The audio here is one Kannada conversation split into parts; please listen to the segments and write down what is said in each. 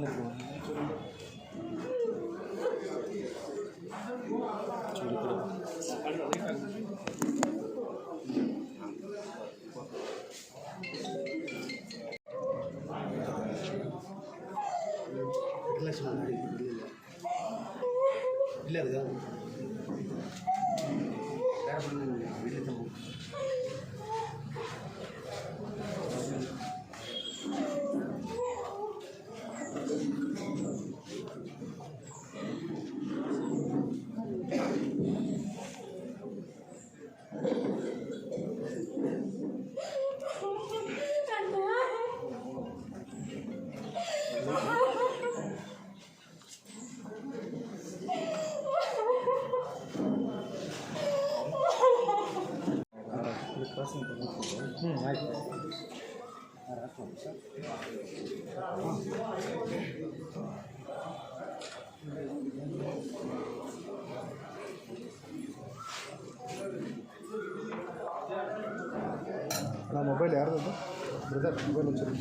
ಇಲ್ಲ ಅಣ್ಣ ಮೊಬೈಲ್ ಯಾರ್ದು ಬ್ರದರ್ ಮೊಬೈಲ್ ಒಂಚೂರು.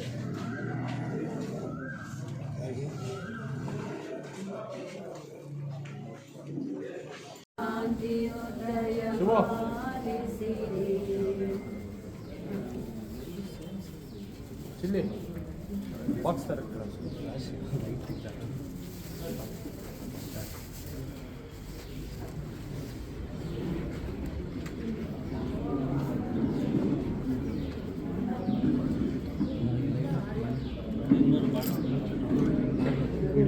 ಚಿಲ್ಲಿ. ಬಾಕ್ಸ್ ತರ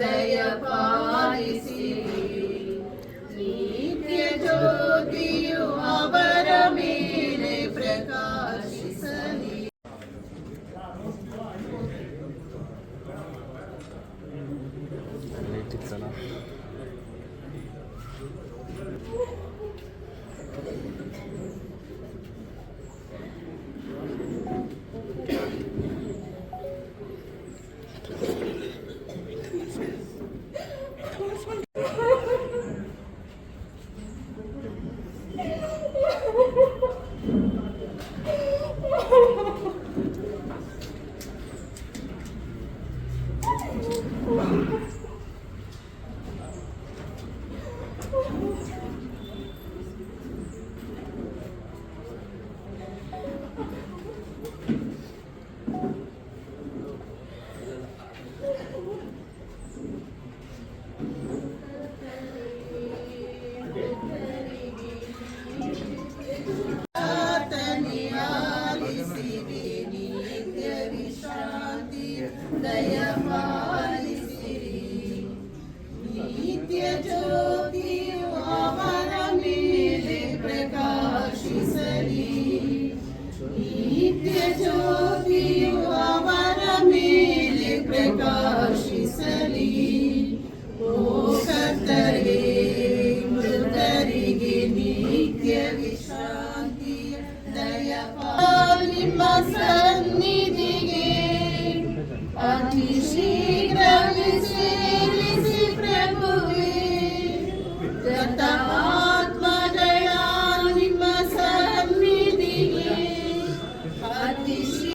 दयपालिसि नित्यज्योतियुव ನಿತ್ಯ ಜ್ಯೋತಿಯು ಅವರ ಮೇಲೆ ಪ್ರಕಾಶಿಸಲಿ please.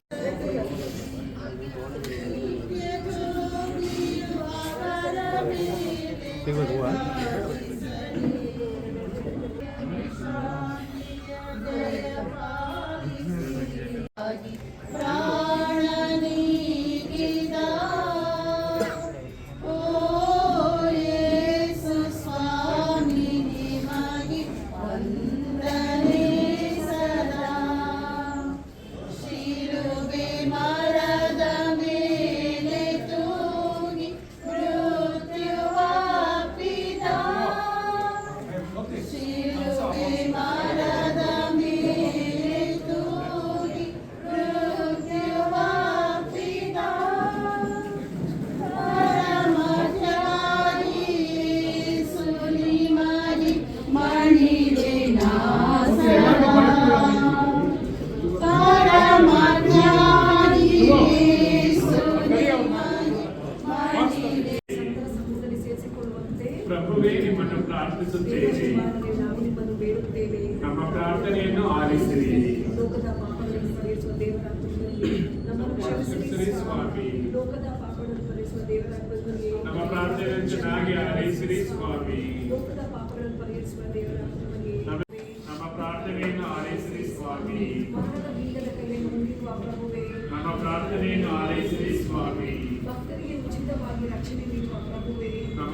ನಮ್ಮನ್ನು ಕ್ಷಮಿಸಿರಿ ಕ್ಷಮಿಸಿರಿ ಸ್ವಾಮಿ ಸ್ವಾಮಿ. ಲೋಕದ ಪಾಪಗಳನ್ನು ಪರಿಹರಿಸುವ ದೇವರ ಕೃಪೆಯಲ್ಲಿ ನಮ್ಮ ಪ್ರಾರ್ಥನೆಯನ್ನು ಚೆನ್ನಾಗಿ ಆಲೈಸಿರಿ ಸ್ವಾಮಿ ಲೋಕದ ಪಾಪಗಳನ್ನು ಪರಿಹರಿಸುವ ದೇವರ ಕೃಪೆಯಲ್ಲಿ ನಮ್ಮ ನಮ್ಮ ಪ್ರಾರ್ಥನೆಯನ್ನು ಆಲೈಸಿರಿ ಸ್ವಾಮಿ ಮರಣದ ಬೀಗದ ಕೈಯನ್ನು ಹೊಂದಿರುವ ಪ್ರಭುವೇ ನಮ್ಮ ಪ್ರಾರ್ಥನೆಯನ್ನು ಆಲೈಸಿರಿ ಸ್ವಾಮಿ ಭಕ್ತರಿಗೆ ಉಚಿತವಾಗಿ ರಕ್ಷಣೆ ನೀಡುವ ಪ್ರಭುವೇ ನಮ್ಮ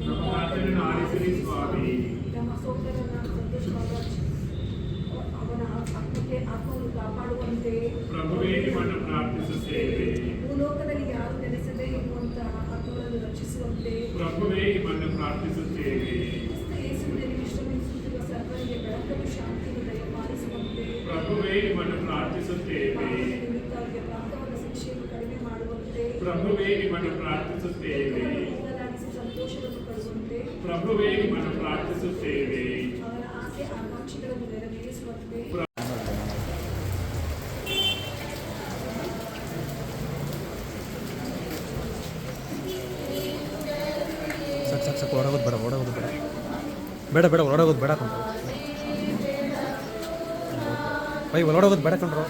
ನಮ್ಮ ಪ್ರಾರ್ಥನೆಯನ್ನು ಆಲಿಸಿರಿ ಸ್ವಾಮಿ ನಮ್ಮ ಸೋದರನ ಸಂತೋಷವಾದ ಅವನ ಆತ್ಮಕ್ಕೆ ಆತ್ಮವನ್ನು ಕಾಪಾಡುವಂತೆ ಪ್ರಭುವೇ ನಿಮ್ಮನ್ನು ಪ್ರಾರ್ಥಿಸುತ್ತೇವೆ ಭೂಲೋಕದಲ್ಲಿ ಯಾರು ನೆಲೆಸದೇ ಇರುವಂತಹ ಆತ್ಮಗಳನ್ನು ರಕ್ಷಿಸುವಂತೆ ಪ್ರಭುವೇ ನಿಮ್ಮನ್ನು ಪ್ರಾರ್ಥಿಸುತ್ತೇವೆ ಯೇಸುವಿನಲ್ಲಿ ವಿಶ್ರಮಿಸುತ್ತಿರುವ ಸರ್ವರಿಗೆ ಬೆಳಕನ್ನು ಶಾಂತಿಯನ್ನು ದಯಪಾಲಿಸುವಂತೆ ಪ್ರಭುವೇ ನಿಮ್ಮನ್ನು ಪ್ರಾರ್ಥಿಸುತ್ತೇವೆ ಅವರಿಗೆ ಪ್ರಾಪ್ತವಾದ ಶಿಕ್ಷೆಯನ್ನು ಕಡಿಮೆ ಮಾಡುವಂತೆ ಪ್ರಭುವೇ ನಿಮ್ಮನ್ನು ಪ್ರಾರ್ಥಿಸುತ್ತೇವೆ ಸಂತೋಷವನ್ನು ಪಡುವಂತೆ ಪ್ರಭುವೇ ನಿಮ್ಮನ್ನು ಪ್ರಾರ್ಥಿಸುತ್ತೇವೆ ಅವರ ಆಸೆ ಆಕಾಂಕ್ಷೆಗಳನ್ನು ನೆರವೇರಿಸುವಂತೆ ಸಾಕು ಹೊರಗೋದು ಬೇಡ ಹೊರಗೋದು ಬೇಡ. ಬೇಡ ಬೇಡ ಹೊರಗೋದು ಬೇಡ ಕಂಡ್ರು ಬೈ ಹೊರಗೋದು ಬೇಡ ಕೊಂಡ್ರು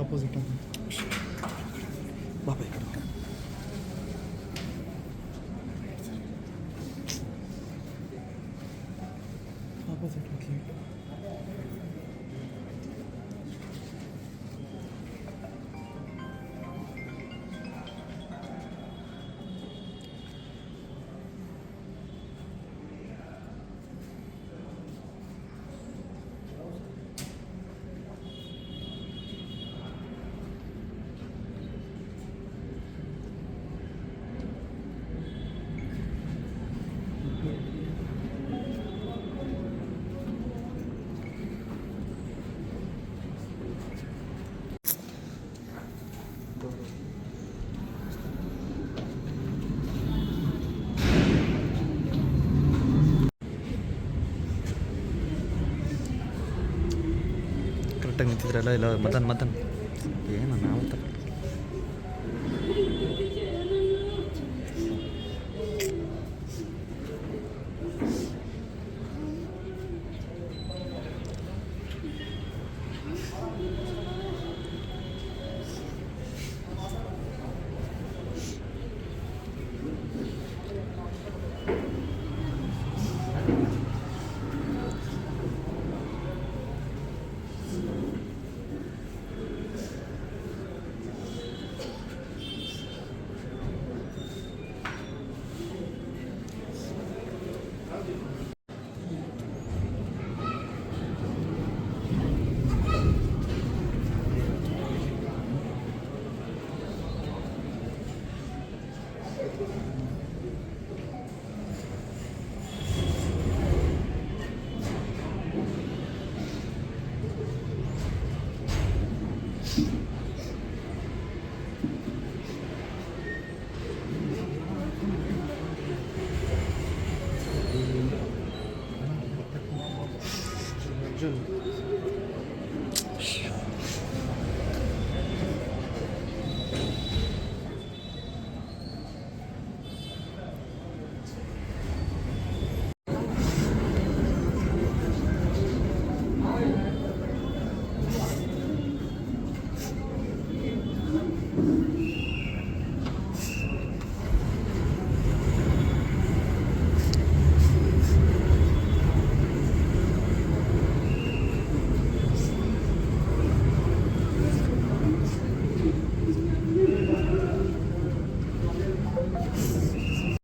aposentado. Vai. ನಿಂತಿದ್ರಲ್ಲ ಇಲ್ಲ ಮದನ್ ಮದನ್ ಏನು ನಾವು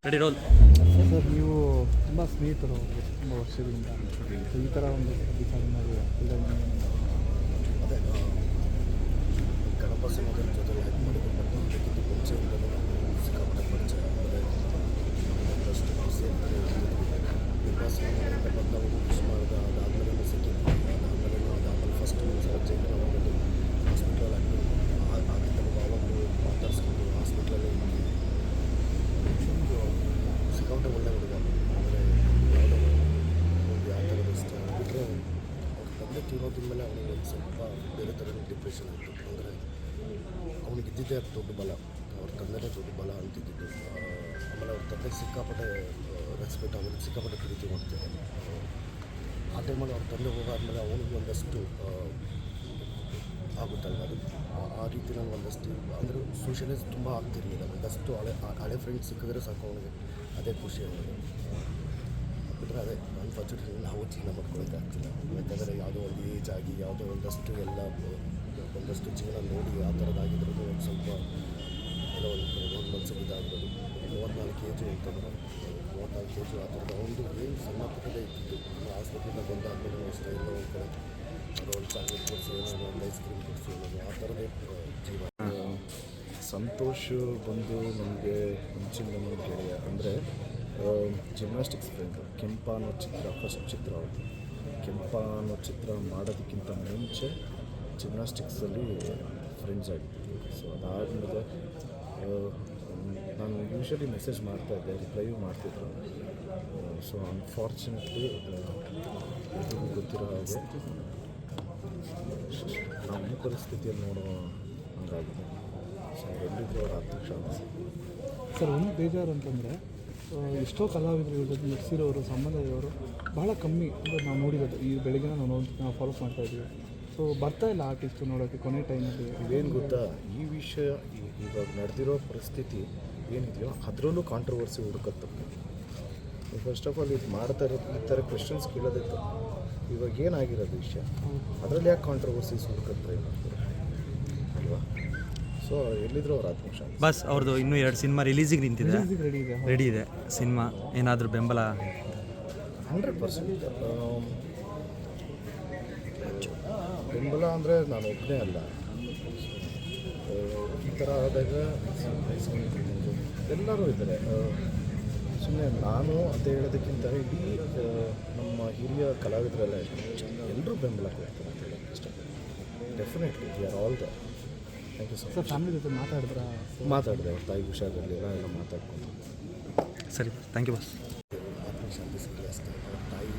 ರೆಡಿ ರೋಲ್ ತುಂಬ ಸ್ನೇಹಿತರು ಅವರು ತುಂಬ ವರ್ಷದಿಂದ ಸೊ ಈ ಥರ ಒಂದು ವಿಚಾರನಾಗಿ ಅದೇ ಆ, ಗಣಪ ಸಮಾಜದ ಜೊತೆ ಹೆಲ್ಪ್ ಮಾಡಿದ್ದು ಬಟ್ ಅದಕ್ಕಿಂತ ಮುಂಚೆಯಿಂದಲೂ ನಾವು ಸಿಕ್ಕಾಪಟ್ಟೆ ಪರಿಚಯ ಅಂದರೆ ಒಂದಷ್ಟು ಸೇರ್ತಾರೆ ಬಿಗ್ ಬಾಸ್ ಮನೆಯಿಂದ ಬಂದವರು ವಿಶ್ ಮಾಡಿದ ಅದಾದಮೇಲೆ ಸಿಕ್ಕಿದ್ವಿ ಅದಾದಮೇಲೆ ಅದಾದಮೇಲೆ ಫಸ್ಟ್ ಸಲ ಜೈಲಿನ ಹೋಗೋದು ಹಾಸ್ಪಿಟಲ್ ಆಗಿದ್ದಾಗ ಅವಾಗಲೂ ಮಾತಾಡ್ಸ್ಕೊಂಡು ಹಾಸ್ಪಿಟ್ಲಲ್ಲಿ ಸಿಕ್ಕಾಪಟ್ಟೆ ಒಳ್ಳೆ ಹುಡುಗ ಅಂದರೆ ಯಾವುದೋ ಒಂದು ಯಾವ ಥರದ ಇಷ್ಟ ಬಿಟ್ಟರೆ ಅವ್ರ ತಂದೆ ತೀರೋದ್ರ ಮೇಲೆ ಅವನಿಗೆ ಒಂದು ಸ್ವಲ್ಪ ಬೇರೆ ಥರದ ಡಿಪ್ರೆಷನ್ ಆಯಿತು ಅಂದರೆ ದೊಡ್ಡ ಬಲ? ಅವ್ರ ತಂದೆನೇ ದೊಡ್ಡ ಬಲ ಅಂತಿದ್ದು ಆಮೇಲೆ ಅವ್ರ ತಂದೆ ಸಿಕ್ಕಾಪಟ್ಟೆ ರೆಸ್ಪೆಕ್ಟ್ ಅವ್ರಿಗೆ ಸಿಕ್ಕಾಪಟ್ಟೆ ಪ್ರೀತಿ ಮಾಡ್ತಾರೆ ಆ ಟೈಮಲ್ಲಿ ಅವ್ರ ತಂದೆ ಹೋಗಾದ್ಮೇಲೆ ಅವನಿಗೆ ಒಂದಷ್ಟು ಆಗುತ್ತಲ್ಲ ಅದು? ಆ- ರೀತಿ ನಾನು ಒಂದಷ್ಟು, ಅಂದರೆ ಸೋಷಲೈಸ್ ತುಂಬ ಆಗ್ತಿರ್ಲಿಲ್ಲ ಒಂದಷ್ಟು ಹಳೆ ಹಳೆ ಫ್ರೆಂಡ್ಸ್ ಸಿಕ್ಕಿದ್ರೆ ಸಾಕು ಅವನಿಗೆ. ಅದೇ ಖುಷಿ ಅವನಿಗೆ. ಬಿಟ್ಟರೆ ಅದೇ ಅನ್ಫಾರ್ಚುನೇಟ್ಲಿ ನಾವು ಜೀವನ ಮಾಡ್ಕೊಳ್ಳೋಕ್ಕಾಗ್ತಿಲ್ಲ ಯಾಕಂದರೆ ಯಾವುದೋ ಒಂದು ಏಜ್ ಆಗಿ, ಯಾವುದೋ ಒಂದಷ್ಟು ಎಲ್ಲ ಒಂದಷ್ಟು ಜೀವನ ನೋಡಿ ಆ ಥರದ್ದಾಗಿದ್ರು ಒಂದು ಸ್ವಲ್ಪ ಏನೋ ಒಂದು ಒಂದು ಮನ್ಸಿಗೆ ಇದಾಗಿರೋದು ಮೂವತ್ತ್ನಾಲ್ಕು ಜಿ ಅಂತಂದ್ರೆ ಮೂವತ್ತ್ನಾಲ್ಕು ಜಿ ಆ ಥರದ ಒಂದು ಏನು ಸಣ್ಣ ಪುಟ್ಟದೇ ಇತ್ತು ನಮ್ಮ ಆಸ್ಪತ್ರೆಯಿಂದ ಬಂದಾದ್ಮೇಲೆ ಅಷ್ಟೇ ಎಲ್ಲ ಒಂದು ಕಡೆ ಅದು ಒಂದು ಚಾಕ್ಲೇಟ್ ಕೊಡಿಸಿ ಒಂದು ಐಸ್ ಕ್ರೀಮ್ ಕೊಡಿಸಿ ಆ ಥರದೇ ಜೀವ. ಸಂತೋಷ ಬಂದು ನಮಗೆ ಮುಂಚಿನ ಗೆಳೆಯ, ಅಂದರೆ ಜಿಮ್ನಾಸ್ಟಿಕ್ಸ್ ಫ್ರೆಂಡ್ ಕೆಂಪ ಅನ್ನೋ ಚಿತ್ರ ಫಸ್ಟ್ ಚಿತ್ರ ಕೆಂಪ ಅನ್ನೋ ಚಿತ್ರ ಮಾಡೋದಕ್ಕಿಂತ ಮುಂಚೆ ಜಿಮ್ನಾಸ್ಟಿಕ್ಸಲ್ಲಿ ಫ್ರೆಂಡ್ಸ್ ಆಗಿದ್ವಿ. ಸೊ ಅದಾದಮೇಲೆ ನಾನು ಯೂಶ್ವಲಿ ಮೆಸೇಜ್ ಮಾಡ್ತಾಯಿದ್ದೆ ರಿಪ್ಲೈಯೂ ಮಾಡ್ತಿದ್ರು. ಸೊ ಅನ್ಫಾರ್ಚುನೇಟ್ಲಿ ಎಲ್ರಿಗೂ ಗೊತ್ತಿರೋ ಹಾಗೆ ನಮ್ಮ ಪರಿಸ್ಥಿತಿಯಲ್ಲಿ ನೋಡೋ ಹಂಗಾಗಿದೆ. ಸೊ ಎಲ್ಲಿದ್ರು ಅವರ ಅಧ್ಯಕ್ಷ ಸರ್, ಒಂದು ಬೇಜಾರು ಅಂತಂದರೆ ಎಷ್ಟೋ ಕಲಾವಿದರು ಇವ್ರ ಜೊತೆ ಸಂಬಂಧ ಇರೋರು ಬಹಳ ಕಮ್ಮಿ ಅಂದರೆ ನಾವು ನೋಡಿರೋದು. ಈ ಬೆಳಗ್ಗೆ ನಾವು ನೋಡಿ ನಾವು ಫಾಲೋ ಮಾಡ್ತಾ ಇದ್ದೀವಿ. ಸೊ ಬರ್ತಾ ಇಲ್ಲ ಆರ್ಟಿಸ್ಟು ನೋಡೋಕ್ಕೆ ಕೊನೆ ಟೈಮಲ್ಲಿ ಇವೇನು ಗೊತ್ತಾ? ಈ ವಿಷಯ ಇವಾಗ ನಡೆದಿರೋ ಪರಿಸ್ಥಿತಿ ಏನಿದೆಯೋ ಅದರಲ್ಲೂ ಕಾಂಟ್ರವರ್ಸಿ ಹುಡುಕತ್ತೆ. ಫಸ್ಟ್ ಆಫ್ ಆಲ್ ಇದು ಮಾಡ್ತಾ ಇರೋದು ಈ ಥರ ಕ್ವೆಶನ್ಸ್ ಕೇಳೋದೇ ತಪ್ಪು. ಇವಾಗ ಏನಾಗಿರೋದು ವಿಷಯ? ಅದರಲ್ಲಿ ಯಾಕೆ ಕಾಂಟ್ರವರ್ಸೀಸ್ ಹುಡುಕತ್ತೆ ಅಲ್ವಾ? ಸೊ ಎಲ್ಲಿದ್ರು ಅವ್ರ ಆತ್ಮಶಾಂತಿ ಬಸ್ ಅವ್ರದ್ದು ಇನ್ನೂ ಎರಡು ಸಿನಿಮಾ ರಿಲೀಸಿಗೆ ನಿಂತಿದೆ. ರಿಲೀಸಿಗೆ ರೆಡಿ ಇದೆ ರೆಡಿ ಇದೆ. ಸಿನಿಮಾ ಏನಾದರೂ ಬೆಂಬಲ? Hundred percent. ಬೆಂಬಲ ಅಂದರೆ ನಾನು ಒಬ್ಬನೇ ಅಲ್ಲ. ಈ ಥರ ಆದಾಗ ಎಲ್ಲರೂ ಇದ್ದಾರೆ. ಸುಮ್ಮನೆ ನಾನು ಅಂತ ಹೇಳೋದಕ್ಕಿಂತ ಇಡೀ ನಮ್ಮ ಹಿರಿಯ ಕಲಾವಿದರೆಲ್ಲ ಎಲ್ಲರೂ ಬೆಂಬಲ ಕೊಡ್ತಾರೆ ಅಂತ ಹೇಳೋದು ಇಷ್ಟ. Definitely we are all the thank you so sir family ಜೊತೆ ಮಾತಾಡಿದ್ರ? ಮಾತಾಡಿದೆ ಅವ್ರ ತಾಯಿ ಹುಷಾರಿರಲಿಲ್ಲ ಎಲ್ಲ ಮಾತಾಡ್ಕೊಂಡು. ಸರಿ ಥ್ಯಾಂಕ್ ಯು ಬಸ್ ಆತ್ಮಶಾಂತಿ ಸಿಗಲಿ ಅಷ್ಟೇ ಅವ್ರ ತಾಯಿ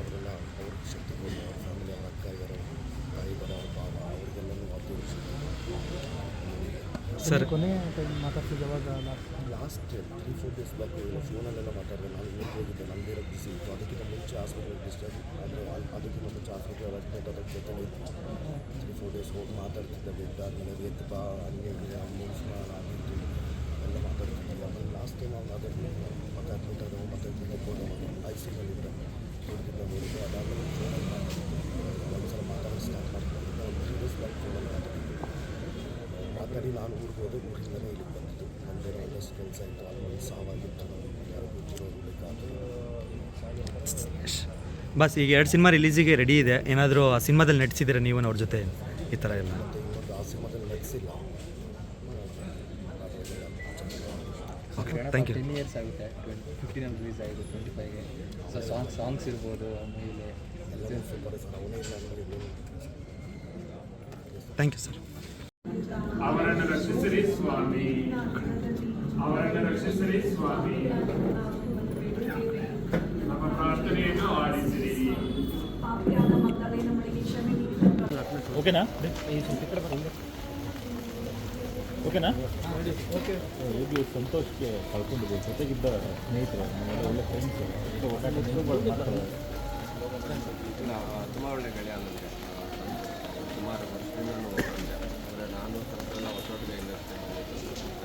ಅವರೆಲ್ಲ ಅವ್ರಿಗೆ ಶಕ್ತಿ ಕೊಡಿ ಅವ್ರ ಫ್ಯಾಮಿಲಿ ಅವ್ರ ಅಕ್ಕ ಇದ್ದಾರೆ ತಾಯಿ ಇದ್ದಾರೆ ಅವ್ರ ಭಾವ ಅವರಿಗೆಲ್ಲನೂ ಆ ದೇವ್ರ ಶಕ್ತಿ ಸರ್ ಕೊನೆ ಟೈಮ್ ಮಾತಾಡ್ತಿದ್ದು ಯಾವಾಗ last three four days back ಇಲ್ಲ ಫೋನಲ್ಲೆಲ್ಲ ಮಾತಾಡಿದೆ ನಾನು ಊರಿಗೆ ಹೋಗಿದ್ದೆ ನಮ್ಮದೇ ಇರೋ ಬಿಸಿ ಇತ್ತು ಅದಕ್ಕಿಂತ ಮುಂಚೆ ಹಾಸ್ಪಿಟಲ್ ಡಿಸ್ಚಾರ್ಜ್ ಅಂದರೆ ಅದಕ್ಕಿಂತ ಮುಂಚೆ ಹಾಸ್ಪಿಟಲ್ ಅಡ್ಮಿಟ್ ಅದಕ್ಕೆ ಜೊತೆ ಇತ್ತು ತ್ರೀ ಫೋರ್ ಡೇಸ್ ಹೋಗಿ ಮಾತಾಡ್ತಿದ್ದೆ ಬೆಡ್ ಆದಮೇಲೆ ಎತ್ತು ಬಾ ಹಂಗೆ ಮೂವ್ಸ್ ಆಗಿತ್ತು ಎಲ್ಲ ಮಾತಾಡ್ತಿದ್ದೆ ಆಮೇಲೆ ಲಾಸ್ಟ್ ಟೈಮ್ ಅವ್ನು ಅದೇ ಮತ್ತೆ ಅಡ್ಮಿಟ್ ಆದವು ಮತ್ತೆ ಹೋದ ಐ ಸಿ ಯುನಲ್ಲಿದ್ದೆ ಹುಡುಗಿದ್ದ ನೋಡಿದ್ದೆ ಅದಾದಮೇಲೆ ಫೋನಲ್ಲಿ ಮಾತಾಡ್ತಿದ್ದೆ ಒಂದ್ಸಲ ಮಾತಾಡೋದು ಸ್ಟಾರ್ಟ್ ಮಾಡ್ಕೊಂಡಿದ್ದೆ ಒಂದು ತ್ರೀ ಡೇಸ್ ಬ್ಯಾಕ್ ಫೋನಲ್ಲಿ ಮಾತಾಡಿದ್ದೆ ಮಾತಾಡಿ ನಾನು ಊರಿಗೆ ಹೋದೆ ಊರಿಂದಲೇ ಇಲ್ಲಿಗೆ ಬಂದಿದ್ದು. ನಮ್ಮದೇ ಒಂದಷ್ಟು ಕೆಲಸ ಇತ್ತು ಅಲ್ಲಿ ಸಾವಾಗಿತ್ತು. ಬಸ್ ಈಗ ಎರಡು ಸಿನಿಮಾ ರಿಲೀಸಿಗೆ ರೆಡಿ ಇದೆ. ಏನಾದರೂ ಆ ಸಿನಿಮಾದಲ್ಲಿ ನಟಿಸಿದ್ರೆ ನೀವು ಅವ್ರ ಜೊತೆ? ಈ ಥರ ಎಲ್ಲ. ಮತ್ತು ಆ ಸಿನಿಮಾದಲ್ಲಿ ನಟಿಸಿಲ್ಲ. Okay thank you ten years ಆಗುತ್ತೆ. ಟ್ವೆಂಟಿ ಫಿಫ್ಟೀನಲ್ಲಿ ರಿಲೀಸ್ ಆಗಿದೆ ಟ್ವೆಂಟಿ ಫೈವ್ಗೆ ಸೊ ಸಾಂಗ್ ಸಾಂಗ್ಸ್ ಇರ್ಬೋದು ಆಮೇಲೆ ಮೂವಿಲಿ ಥ್ಯಾಂಕ್ ಯು ಸರ್ ಅವರನ್ನು ರಕ್ಷಿಸಿರಿ ಸ್ವಾಮಿ. ಅವರನ್ನು ರಕ್ಷಿಸಿರಿ ಸ್ವಾಮಿ. ನಮ್ಮ ಪ್ರಾರ್ಥನೆಯನ್ನು ಆಲಿಸಿರಿ ಪಾಪಿಯಾದ ಮಕ್ಕಳೇ ನಮಗೆ ಕ್ಷಮೆ ನೀಡಿ ಓಕೆನಾ ಓಕೆನಾ? ಇದು ಸಂತೋಷಕ್ಕೆ ಕಳ್ಕೊಂಡಿದ್ದೆ. ಜೊತೆಗಿದ್ದ ಸ್ನೇಹಿತರು ಒಳ್ಳೆ ಫ್ರೆಂಡ್ಸು ತುಂಬ ಒಳ್ಳೆ ಗೆಳೆಯ ನನಗೆ ಸುಮಾರು ವರ್ಷದಿಂದ ನಾನು ಎಲ್ಲ ಹೊಸೊಟ್ಟಿಗೆ ಇಂಡಸ್ಟ್ರಿ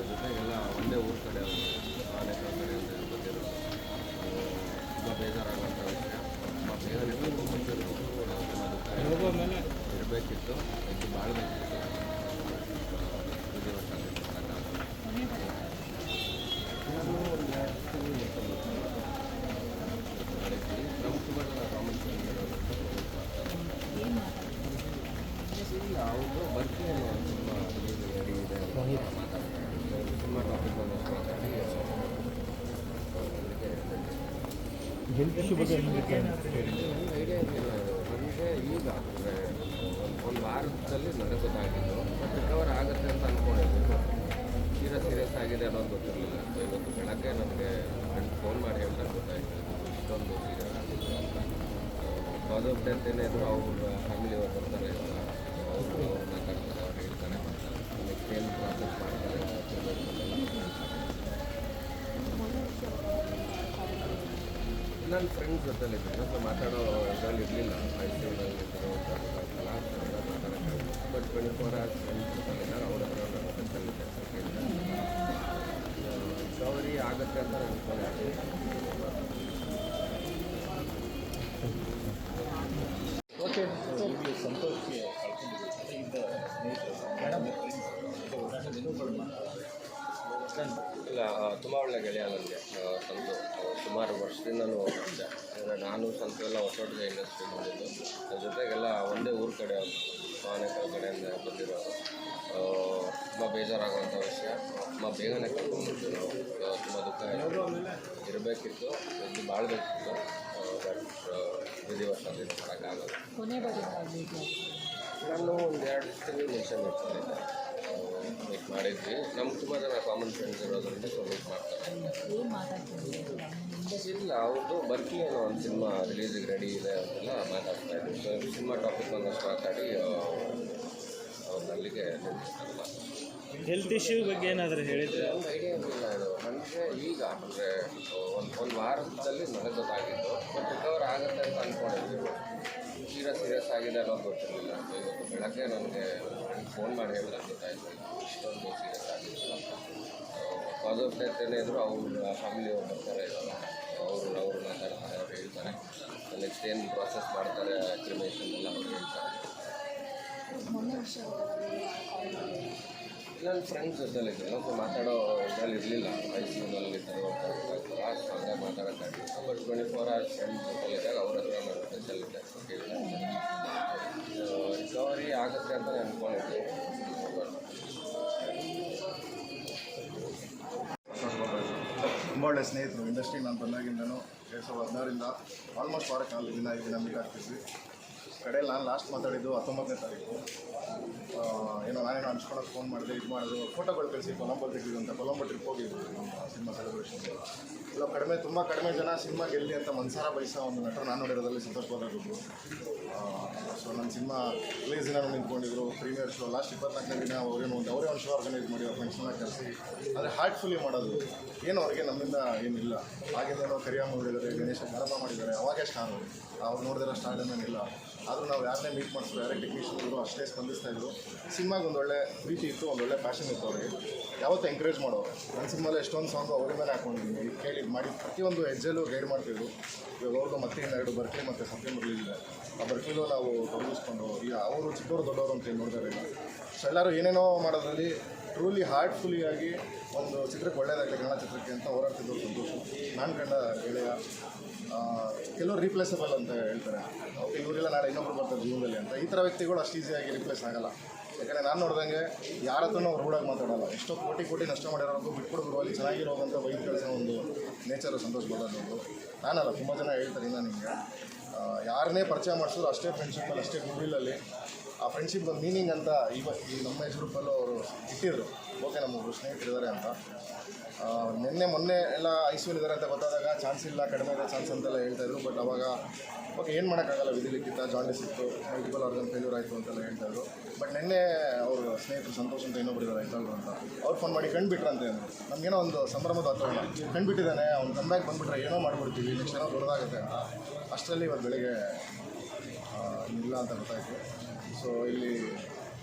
ಅದ್ರ ಎಲ್ಲ ಒಂದೇ ಊರ ಕಡೆ ಅವರು ಕಡೆ ಕಡೆಯಿಂದ ಬಂದಿರೋದು ತುಂಬ ಬೇಜಾರಾಗುವಂಥ ವಿಷಯ. ಬೇಗನೆ ಬಂದಿರೋದು ಇರಬೇಕಿತ್ತು ಇದು ಬಾಳಬೇಕಿತ್ತು ಇದು ವರ್ಷ ಆಗಿತ್ತು ಇಲ್ಲ ಅವ್ರದ್ದು ಬರ್ತೀನಿ ಅನ್ನೋ ಒಂದು ಸಿನಿಮಾ ರೆಡಿ ಇದೆ ಅಂತ ಮಾತಾಡ್ತಾರೆ ಸಿನಿಮಾ ಟಾಪಿಕ್ ಬಂದಷ್ಟು ಮಾತಾಡಿ ಹೆಲ್ತ್ ಇಶ್ಯೂ ಬಗ್ಗೆ ನಿಮಗೆ ಐಡಿಯಾ ಏನಿಲ್ಲ ನನಗೆ ಈಗ ಒಂದು ವಾರದಲ್ಲಿ ಗೊತ್ತಾಗಿದ್ದು ಬಟ್ ರಿಕವರ್ ಆಗುತ್ತೆ ಅಂತ ಅಂದ್ಕೊಂಡಿದ್ದು ತೀರಾ ಸೀರಿಯಸ್ ಆಗಿದೆ ಅನ್ನೋದು ಗೊತ್ತಿರಲಿಲ್ಲ. ಇವತ್ತು ಬೆಳಗ್ಗೆ ನನಗೆ ಫೋನ್ ಮಾಡಿ ಹೇಳ್ತಾರೆ ಗೊತ್ತಾಯಿತು. ಇಷ್ಟೊಂದು ಸೀರಿಯಸ್ ಆಗಿತ್ತು ಅಂತ. ಪಾಸಿಟಿವ್ ಡೆತ್ ಏನೇ ಇದ್ರು ಅವ್ರ ಫ್ಯಾಮಿಲಿ ಅವ್ರು ಬರ್ತಾರೆ ಅವರು ಮಾತಾಡ್ತಾರೆ, ಅವ್ರು ಹೇಳ್ತಾರೆ ನೆಕ್ಸ್ಟ್ ಏನು ಪ್ರಾಸೆಸ್ ಮಾಡ್ತಾರೆ ನನ್ನ ಫ್ರೆಂಡ್ಸ್ ಜೊತೆಲಿ ಇದ್ದರು ಸೊ ಮಾತಾಡೋ ಇದರಲ್ಲಿ ಇರಲಿಲ್ಲ. ಸಿ ಮಾತಾಡೋಕ್ಕೆ but twenty four hours friends ಜೊತೆಲಿದ್ದಾರೆ ಅವ್ರ ಹತ್ರ ನನ್ನ ಜೊತೆಲಿದ್ದೆ ರಿಕವರಿ ಆಗುತ್ತೆ ಅಂತ ಸುಮಾರು ಹೋಗುತ್ತೆ ಅಂದರೆ ನಾನು ಸ್ವಲ್ಪ ಎಲ್ಲ ಹೊಸೊಟ್ಟಿಗೆ ಇಂಡಸ್ಟ್ರಿ ಬಂದಿದ್ದು ಅದ್ರ ಜೊತೆಗೆಲ್ಲ ಒಂದೇ ಊರ ಕಡೆ ಆನೇಕಲ್ ಕಡೆಯಿಂದ ಬಂದಿರೋರು ಆ, ತುಂಬ ಬೇಜಾರಾಗುವಂಥ ವಿಷಯ. ತುಂಬ ಬೇಗನೆ ಕರ್ಕೊಂಡ್ಬಿಟ್ಟು ನಾವು. ತುಂಬ ದುಃಖ ಇರಬೇಕಿತ್ತು. ಇಲ್ಲಿ ಬಾಳ್ಬೇಕಿತ್ತು. ಬಟ್ ವಿಧಿವಶಾತ್ ಇದು ಮಾಡೋಕ್ಕಾಗಲ್ಲ. ನಾನು ಒಂದು ಎರಡು ತಿಂಗಳು ಮೆನ್ಷನ್ ಮೀಟ್ ಮಾಡಿದ್ವಿ ನಮ್ಗೆ ತುಂಬ ಜನ ಕಾಮನ್ ಫ್ರೆಂಡ್ಸ್ ಇರೋದ್ರಿಂದ ಸಲ್ಯೂಟ್ ಮಾಡ್ತಾರೆ. ಇಲ್ಲ ಅವ್ರದ್ದು ಬರ್ಕಿ ಅನ್ನೋ ಒಂದು ಸಿನಿಮಾ ರಿಲೀಸಿಗೆ ರೆಡಿ ಇದೆ ಅಂತೆಲ್ಲ ಮಾತಾಡ್ತಾ ಇದ್ವಿ ಸೊ ಸಿನಿಮಾ ಟಾಪಿಕ್ ಒಂದಷ್ಟು ಮಾತಾಡಿ ಅವ್ರನ್ನ ಅಲ್ಲಿಗೆ ನಿಲ್ಲಿಸ್ತಾರಲ್ಲ ಹೆಲ್ತ್ ಇಶ್ಯೂ ಬಗ್ಗೆ ಏನಾದರೂ ಹೇಳಿದ್ರೆ? ಒಂದು ಐಡಿಯಾ ಇಲ್ಲ ಇದು. ನನಗೆ ಈಗ ಅಂದರೆ ಒಂದು ಒಂದು ವಾರದಲ್ಲಿ ನನಗೆ ಗೊತ್ತಾಗಿದ್ದು ಬಟ್ ರಿಕವರ್ ಆಗುತ್ತೆ ಅಂತ ಅಂದ್ಕೊಂಡಿದ್ವಿ ತೀರಾ ಸೀರಿಯಸ್ ಆಗಿದೆ ಅನ್ನೋದು ಗೊತ್ತಿರಲಿಲ್ಲ. ಇವತ್ತು ಬೆಳಗ್ಗೆ ನನಗೆ ಫೋನ್ ಮಾಡಿ ಹೇಳಿದ್ರೆ ಗೊತ್ತಾಯಿತು. ಇಷ್ಟೊಂದು ಸೀರಿಯಸ್ ಆಗಿತ್ತು ಅಂತ. ಪಾಸಿಟಿವ್ ಡೆತ್ ಏನೇ ಇದ್ರು ಅವ್ರ ಫ್ಯಾಮಿಲಿ ಅವ್ರು ಬರ್ತಾರೆ. ಅವರು ಅವರು ಮಾತಾಡ್ತಾರೆ, ಅವ್ರು ಹೇಳ್ತಾರೆ. ನೆಕ್ಸ್ಟ್ ಏನು ಪ್ರಾಸೆಸ್ ಮಾಡ್ತಾರೆ ಕ್ರಿಮೇಷನ್ ಎಲ್ಲ ಅವ್ರು ಹೇಳ್ತಾರೆ. ನನ್ನ ಫ್ರೆಂಡ್ಸ್ ಜೊತೆಲಿ ಸೊ ಮಾತಾಡೋ ಇದರಲ್ಲಿ ಇರಲಿಲ್ಲ. ಇದ್ದರು ಲಾಸ್ಟ್ ಹಂಗೆ but twenty four hours friends ಜೊತೆಲಿದ್ದಾಗ ಅವ್ರ ಹತ್ರ ನಾನು ಸ್ಪೆಷಲಿದ್ದೆ ರಿಕವರಿ ಆಗುತ್ತೆ ಅಂತ ನಾನು ಅಂದ್ಕೊಂಡಿದ್ದೆ ತುಂಬ ಒಳ್ಳೆ ಸ್ನೇಹಿತರು. ಇಂಡಸ್ಟ್ರಿ ನಾನು ಬಂದಾಗಿಂದನೂ ಎರಡು ಸಾವಿರದ ಹದಿನಾರಿಂದ ಆಲ್ಮೋಸ್ಟ್ ವಾರಕ್ಕೆ ಕಾಲದಿಂದ ನಮಗೆ ಮೀಟ್ ಆಗ್ತಿದ್ವಿ ಕಡೆಯಲ್ಲಿ ನಾನು ಲಾಸ್ಟ್ ಮಾತಾಡಿದ್ದು ಹತ್ತೊಂಬತ್ತನೇ ತಾರೀಕು. ಏನೋ ನಾನೇನೋ ಅನ್ಸ್ಕೊಳಕ್ಕೆ ಫೋನ್ ಮಾಡಿದೆ, ಇದು ಮಾಡಿದ್ರು ಫೋಟೋಗಳು ಕಳಿಸಿ, ಕೊಲಂಬೋ ತೆಗೆದು ಅಂತ, ಕೊಲಂಬೋ ಟ್ರಿಪ್ ಹೋಗಿದ್ವಿ ಸಿನಿಮಾ ಸೆಲೆಬ್ರೇಷನ್ ಇಲ್ಲ ಕಡಿಮೆ, ತುಂಬ ಕಡಿಮೆ ಜನ ಸಿನಿಮಾ ಗೆಲ್ಲಿ ಅಂತ ಮನ್ಸಾರ ಬಯಸೋ ಒಂದು ನಟರು ನಾನು ನೋಡಿರೋದ್ರಲ್ಲಿ ಸಂತೋಷ್ ಬಾದಾಗಿದ್ರು ಸೊ ನನ್ನ ಸಿನಿಮಾ ರಿಲೀಸ್ ದಿನ ನಿಂತ್ಕೊಂಡಿದ್ರು ಪ್ರೀಮಿಯರ್ ಶೋ ಲಾಸ್ಟ್ ಇಪ್ಪತ್ನಾಲ್ಕನೇ ದಿನ ಅವ್ರೇನು ಒಂದು, ಅವರೇ ಒಂದು ಶೋ ಆರ್ಗನೈಸ್ ಮಾಡಿ ಅವ್ರ ಫ್ರೆಂಡ್ಸ್ನ ಕರೆಸಿ, ಆದರೆ ಹಾರ್ಟ್ಫುಲಿ ಮಾಡೋದು. ಏನು ಅವ್ರಿಗೆ ನಮ್ಮಿಂದ ಏನಿಲ್ಲ. ಆಗಿಂದೇನೋ ಕರಿಯಮ್ಮ ಹೋಗಿದ್ದಾರೆ ಗಣೇಶ ಗಣಪ ಮಾಡಿದ್ದಾರೆ ಅವಾಗೇ ಸ್ಟಾರ್ ಅವ್ರು ನೋಡಿದ್ರೆ ಸ್ಟಾರ್ ಏನಿಲ್ಲ ಆದರೂ ನಾವು ಯಾರನ್ನೇ ಮೀಟ್ ಮಾಡಿಸ್ರು ಯಾರೇ ಟೆಕ್ನಿಷಿಯನ್ಗಳು ಅಷ್ಟೇ ಸ್ಪಂದಿಸ್ತಾ ಇದ್ರು. ಸಿನಿಮಾಗೆ ಒಂದು ಒಳ್ಳೆ ಪ್ರೀತಿ ಇತ್ತು, ಒಂದು ಒಳ್ಳೆ ಪ್ಯಾಷನ್ ಇತ್ತು ಅವರಿಗೆ. ಯಾವತ್ತೂ ಎಂಕರೇಜ್ ಮಾಡೋರು. ನನ್ನ ಸಿನಿಮಾಲಿ ಎಷ್ಟೊಂದು ಸಾಂಗ್ ಅವ್ರ ಮೇಲೆ ಹಾಕೊಂಡಿದ್ದೀನಿ ಕೇಳಿ ಮಾಡಿ ಪ್ರತಿಯೊಂದು ಹೆಜ್ಜೆಲ್ಲೂ ಗೈಡ್ ಮಾಡ್ತಿದ್ರು. ಇವಾಗ ಅವ್ರದ್ದು ಮತ್ತೆ ಇನ್ನೆರಡು ಬರ್ಕಿ ಮತ್ತು ರಿಲೀಸ್ ಇದೆ. ಆ ಬರ್ಕಿಲೂ ನಾವು ತೊಡಗಿಸ್ಕೊಂಡು ಈಗ ಅವರು ಚಿಕ್ಕವರು ದೊಡ್ಡವರು ಅಂತ ಏನು ನೋಡ್ತಾರೆ ಸೊ ಎಲ್ಲರೂ ಏನೇನೋ ಮಾಡೋದ್ರಲ್ಲಿ ಟ್ರೂಲಿ ಹಾರ್ಟ್ಫುಲಿ ಆಗಿ ಒಂದು ಚಿತ್ರಕ್ಕೆ ಒಳ್ಳೆಯದಾಗಲಿ ಕನ್ನಡ ಚಿತ್ರಕ್ಕೆ ಅಂತ ಹೋರಾಡ್ತಿದ್ದು ಸಂತೋಷ. ನಾನು ಕಂಡ ಗೆಳೆಯ ಕೆಲವರು ರೀಪ್ಲೇಸಬಲ್ ಅಂತ ಹೇಳ್ತಾರೆ. ಓಕೆ ಇವರೆಲ್ಲ ನಾಳೆ ಇನ್ನೊಬ್ರು ಬರ್ತಾರೆ ಜೀವನದಲ್ಲಿ ಅಂತ. ಈ ಥರ ವ್ಯಕ್ತಿಗಳು ಅಷ್ಟು ಈಸಿಯಾಗಿ ರಿಪ್ಲೇಸ್ ಆಗಲ್ಲ. ಯಾಕಂದರೆ ನಾನು ನೋಡಿದಂಗೆ ಯಾರ ಹತ್ರನೂ ಅವ್ರು ರೂಢಾಗಿ ಮಾತಾಡಲ್ಲ. ಎಷ್ಟೋ ಕೋಟಿ ಕೋಟಿ ನಷ್ಟ ಮಾಡಿರೋದು ಬಿಟ್ಕೊಡೋರು ಅಲ್ಲಿ ಚೆನ್ನಾಗಿರೋವಂಥ ಬೈಕ್ ಕಳಿಸೋ ಒಂದು ನೇಚರು ಸಂತೋಷ ಬರೋದು ನಾನಲ್ಲ, ತುಂಬ ಜನ ಹೇಳ್ತಾರೆ ಇನ್ನು ನಿಮಗೆ. ಯಾರನ್ನೇ ಪರಿಚಯ ಮಾಡಿಸಿದ್ರು ಅಷ್ಟೇ ಫ್ರೆಂಡ್ಶಿಪ್ಪಲ್ಲಿ ಅಷ್ಟೇ ಗುಡ್ವಿಲ್ಲಲ್ಲಿ ಆ ಫ್ರೆಂಡ್ಶಿಪ್ ಮೀನಿಂಗ್ ಅಂತ ಇವ ಈ ನಮ್ಮ ಏಜ್ ಅವರು ಇಟ್ಟಿದ್ರು. ಓಕೆ ನಮ್ಮೊಬ್ರು ಸ್ನೇಹಿತರಿದ್ದಾರೆ ಅಂತ. ನಿನ್ನೆ ಮೊನ್ನೆ ಎಲ್ಲ ಐಸ್ಯೂಲ್ ಇದ್ದಾರೆ ಅಂತ ಗೊತ್ತಾದಾಗ ಚಾನ್ಸ್ ಇಲ್ಲ, ಕಡಿಮೆ ಇದೆ ಚಾನ್ಸ್ ಅಂತೆಲ್ಲ ಹೇಳ್ತಾಯಿದ್ರು ಬಟ್ ಅವಾಗ ಓಕೆ ಏನು ಮಾಡೋಕ್ಕಾಗಲ್ಲ ವಿಧಿಲಿಕ್ಕಿತ್ತ ಜಾಂಡಿಸ್ ಇತ್ತು ಮಲ್ಟಿಪಲ್ ಆರ್ಗನ್ ಫೇಲ್ಯೂರ್ ಆಯಿತು ಅಂತೆಲ್ಲ ಹೇಳ್ತಾಯಿದ್ರು ಬಟ್ ನಿನ್ನೆ ಅವರು ಸ್ನೇಹಿತರು ಸಂತೋಷ್ ಅಂತ ಇನ್ನೊಬ್ರು ಇದ್ದಾರೆ ಅಂತ. ಅವ್ರು ಫೋನ್ ಮಾಡಿ ಕಂಡುಬಿಟ್ರಂತೆ ಏನು ನಮಗೇನೋ ಒಂದು ಸಂಭ್ರಮದ ವಾತಾವರಣ. ಕಂಡುಬಿಟ್ಟಿದ್ದಾನೆ ಅವ್ನು ಕಂಬ್ಯಾಕ್ ಬಂದುಬಿಟ್ರೆ ಏನೋ ಮಾಡಿಬಿಡ್ತೀವಿ ನೆಕ್ಸ್ಟ್ ಏನೋ ದೊಡ್ಡದಾಗುತ್ತೆ ಅಷ್ಟರಲ್ಲಿ ಇವತ್ತು ಬೆಳಿಗ್ಗೆ ಇಲ್ಲ ಅಂತ ಗೊತ್ತಾಯಿತು. ಸೊ ಇಲ್ಲಿ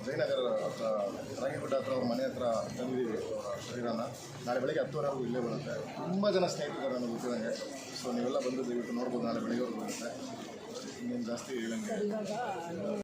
ಜಯನಗರ ಹತ್ರ ರಾಗಿಗುಡ್ಡ ಹತ್ರ ಅವ್ರ ಮನೆ ಹತ್ರ ತಂದಿದ್ದೀವಿ ಶರೀರನ. ನಾಳೆ ಬೆಳಗ್ಗೆ ಹತ್ತುವರೆಗೂ ಇಲ್ಲೇ ಬರುತ್ತೆ. ತುಂಬ ಜನ ಸ್ನೇಹಿತರು ನನಗೆ ಗೊತ್ತಿದಂಗೆ. ಸೊ ನೀವೆಲ್ಲ ಬಂದು ದಯವಿಟ್ಟು ನೋಡ್ಬೋದು, ನಾಳೆ ಬೆಳಗ್ಗೆವರೆಗೂ ಬರುತ್ತೆ ಇನ್ನೇನು ಜಾಸ್ತಿ ಹೇಳಂಗೆ